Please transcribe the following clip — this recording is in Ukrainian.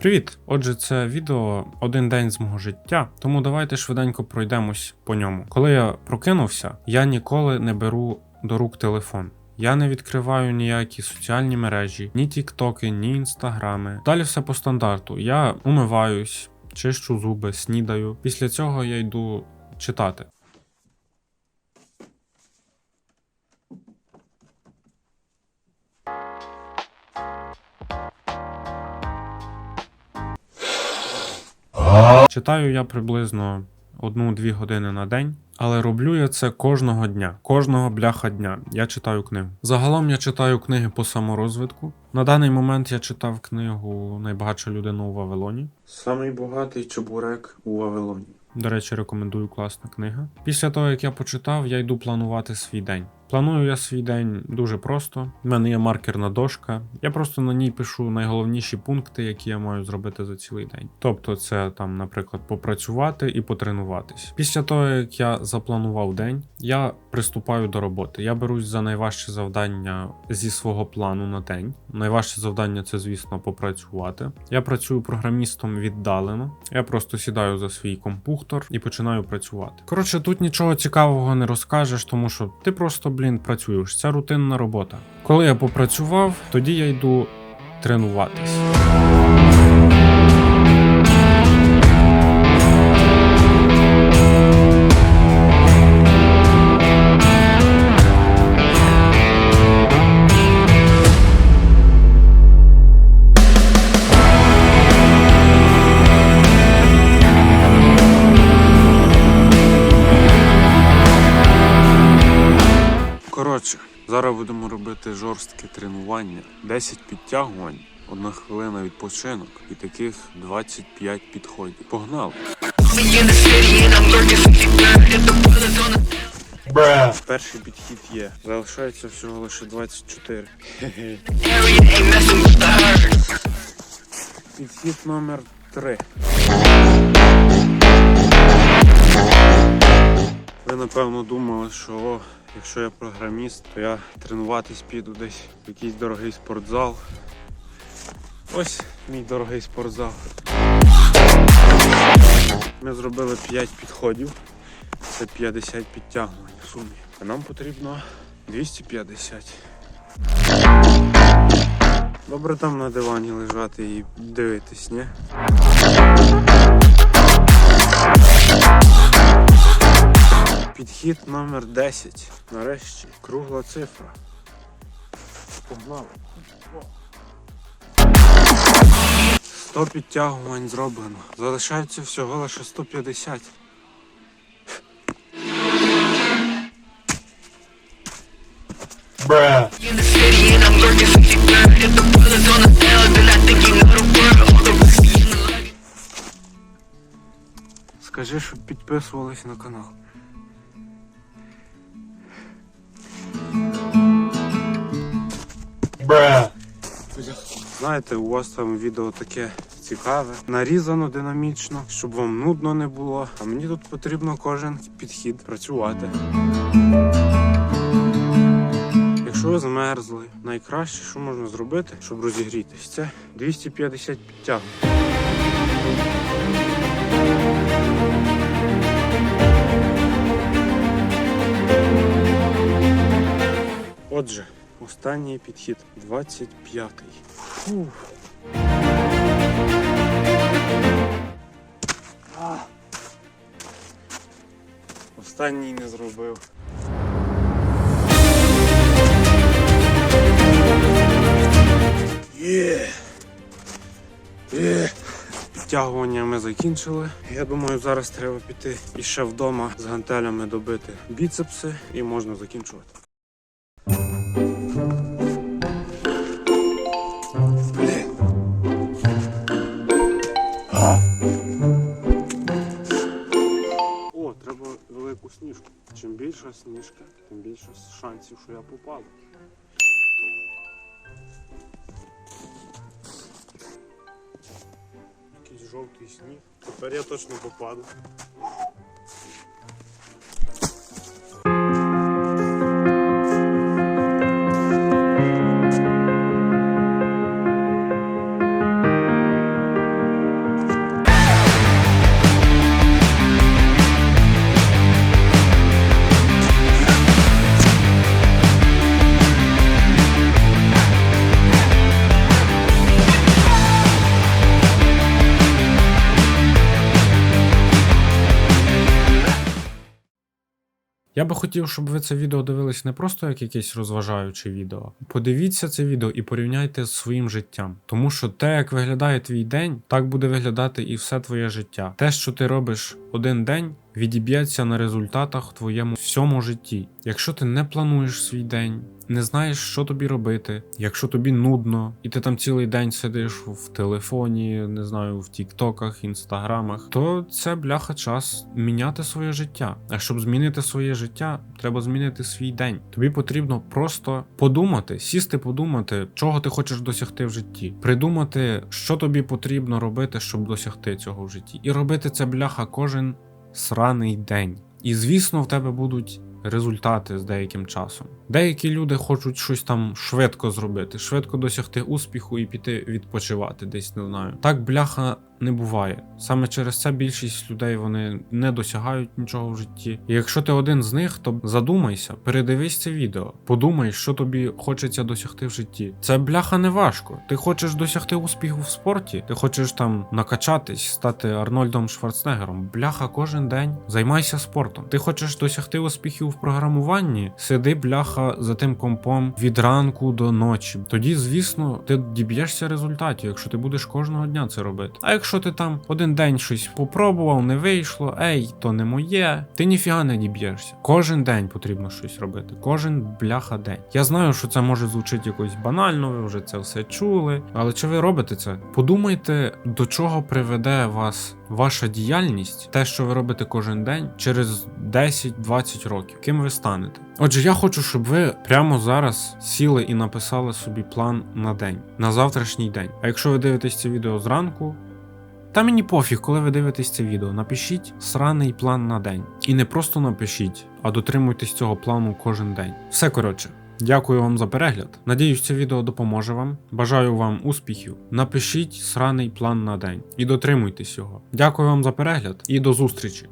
Привіт! Отже, це відео один день з мого життя, тому давайте швиденько пройдемось по ньому. Коли я прокинувся, я ніколи не беру до рук телефон. Я не відкриваю ніякі соціальні мережі, ні тіктоки, ні інстаграми. Далі все по стандарту. Я умиваюсь, чищу зуби, снідаю. Після цього я йду читати. Читаю я приблизно одну-дві години на день, але роблю я це кожного дня, кожного бляха дня. Я читаю книгу. Загалом я читаю книги по саморозвитку. На даний момент я читав книгу Найбагатша людина у Вавилоні. Самий багатий чебурек у Вавилоні. До речі, рекомендую класна книга. Після того, як я почитав, я йду планувати свій день. Планую я свій день дуже просто. У мене є маркерна дошка. Я просто на ній пишу найголовніші пункти, які я маю зробити за цілий день. Тобто, це там, наприклад, попрацювати і потренуватись. Після того, як я запланував день, я приступаю до роботи. Я берусь за найважче завдання зі свого плану на день. Найважче завдання це, звісно, попрацювати. Я працюю програмістом віддалено. Я просто сідаю за свій компухтор і починаю працювати. Коротше, тут нічого цікавого не розкажеш, тому що ти просто, блін, працюєш. Це рутинна робота. Коли я попрацював, тоді я йду тренуватись. Коротше, зараз будемо робити жорстке тренування. 10 підтягувань, одна хвилина відпочинок і таких 25 підходів. Погнали! Перший підхід є. Залишається всього лише 24. Підхід номер 3. Напевно думали, що якщо я програміст, то я тренуватись піду десь в якийсь дорогий спортзал. Ось мій дорогий спортзал. Ми зробили 5 підходів. Це 50 підтягувань в сумі. А нам потрібно 250. Добре там на дивані лежати і дивитись, ні? Підхід номер 10. Нарешті кругла цифра. Погнали. 100 підтягувань зроблено. Залишається всього лише 150. Скажи, щоб підписувались на канал. Знаєте, у вас там відео таке цікаве, нарізано динамічно, щоб вам нудно не було. А мені тут потрібно кожен підхід працювати. Якщо ви замерзли, найкраще, що можна зробити, щоб розігрітись, це 250 підтягувань. Отже, останній підхід 25-й. Фух. А. Останній не зробив. Є! Є! Підтягування ми закінчили. Я думаю, зараз треба піти і ще вдома з гантелями добити біцепси і можна закінчувати. Більша сніжка, тим більше шансів, що я попаду. Якийсь жовтий сніг. Тепер я точно попаду. Я би хотів, щоб ви це відео дивились не просто як якесь розважаюче відео. Подивіться це відео і порівняйте з своїм життям. Тому що те, як виглядає твій день, так буде виглядати і все твоє життя. Те, що ти робиш один день, відіб'ється на результатах в твоєму всьому житті. Якщо ти не плануєш свій день, не знаєш, що тобі робити, якщо тобі нудно, і ти там цілий день сидиш в телефоні, не знаю, в тіктоках, інстаграмах, то це бляха час міняти своє життя. А щоб змінити своє життя, треба змінити свій день. Тобі потрібно просто подумати, сісти, подумати, чого ти хочеш досягти в житті, придумати, що тобі потрібно робити, щоб досягти цього в житті, і робити це бляха кожен сраний день. І звісно, в тебе будуть результати з деяким часом. Деякі люди хочуть щось там швидко зробити, швидко досягти успіху і піти відпочивати, десь не знаю. Так бляха не буває. Саме через це більшість людей вони не досягають нічого в житті. І якщо ти один з них, то задумайся, передивись це відео, подумай, що тобі хочеться досягти в житті. Це бляха не важко. Ти хочеш досягти успіху в спорті, ти хочеш там накачатись, стати Арнольдом Шварценеггером. Бляха кожен день займайся спортом. Ти хочеш досягти успіхів в програмуванні, сиди бляха за тим компом від ранку до ночі. Тоді, звісно, ти діб'єшся результатів, якщо ти будеш кожного дня це робити. А якщо ти там один день щось попробував, не вийшло, ей, то не моє, ти ніфіга не діб'єшся. Кожен день потрібно щось робити. Кожен бляха день. Я знаю, що це може звучити якось банально, ви вже це все чули. Але чи ви робите це? Подумайте, до чого приведе вас ваша діяльність, те, що ви робите кожен день, через 10-20 років. Ким ви станете? Отже, я хочу, щоб ви прямо зараз сіли і написали собі план на день, на завтрашній день. А якщо ви дивитесь це відео зранку, та мені пофіг, коли ви дивитесь це відео. Напишіть сраний план на день. І не просто напишіть, а дотримуйтесь цього плану кожен день. Все коротше. Дякую вам за перегляд. Надіюсь, це відео допоможе вам. Бажаю вам успіхів. Напишіть сраний план на день і дотримуйтесь його. Дякую вам за перегляд і до зустрічі.